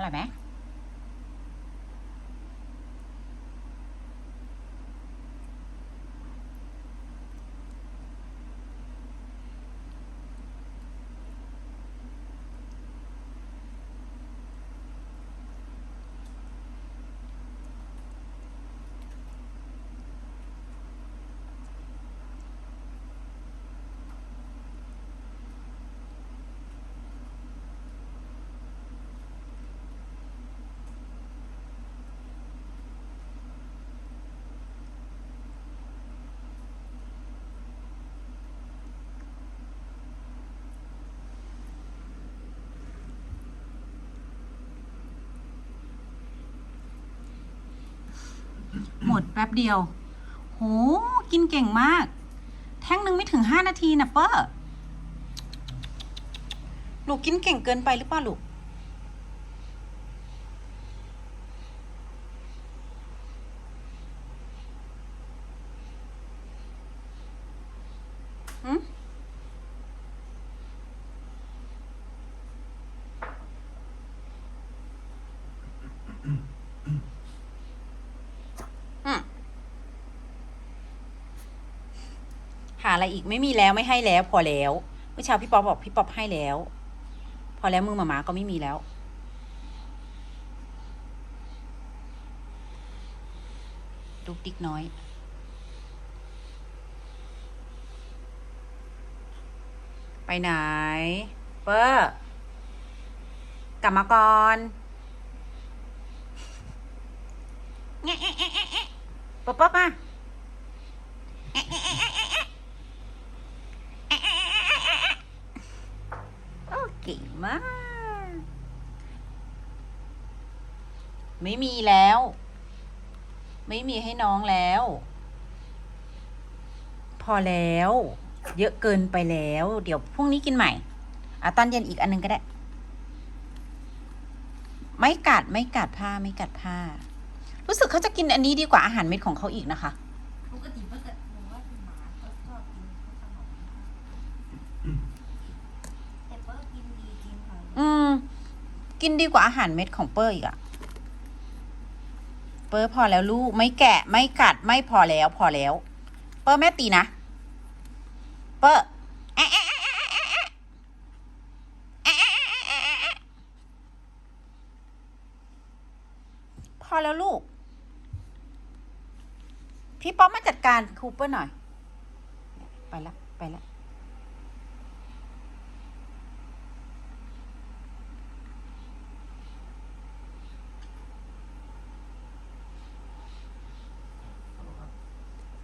là mát ดแป๊บเดียว โห กินเก่งมาก แท่งหนึ่งไม่ถึงห้านาทีนะเปอร์หนูกินเก่งเกินไปหรือเปล่าลูก อืม หาอะไรอีกไม่มีแล้วไม่ให้แล้ว พอแล้วเมื่อเช้าพี่ป๊อปบอกพี่ป๊อปให้แล้ว พอแล้วมือหมามาก็ไม่มีแล้วดุกดิกน้อยไปไหนเปอร์กลับมาก่อนแงะแอะแอะแอะแอะเปอร์เปอร์มา มาก ไม่มีแล้ว ไม่มีให้น้องแล้ว พอแล้ว เยอะเกินไปแล้ว เดี๋ยวพรุ่งนี้กินใหม่อะตอนเย็นอีกอันหนึงก็ได้ ไม่กัดไม่กัดผ้าไม่กัดผ้า รู้สึกเขาจะกินอันนี้ดีกว่าอาหารเม็ดของเขาอีกนะคะปกติเมื่อแต่หนูว่าหมาก็ชอบกินขนม กินดีกว่าอาหารเม็ดของเปอร์อีกอะเปอร์พอแล้วลูกไม่แกะไม่กัดไม่พอแล้วพอแล้ว เปอร์แม่ตีนะ เปอร์พอแล้วลูก พี่ป๊อปมาจัดการคูเปอร์หน่อย ไปละไปละ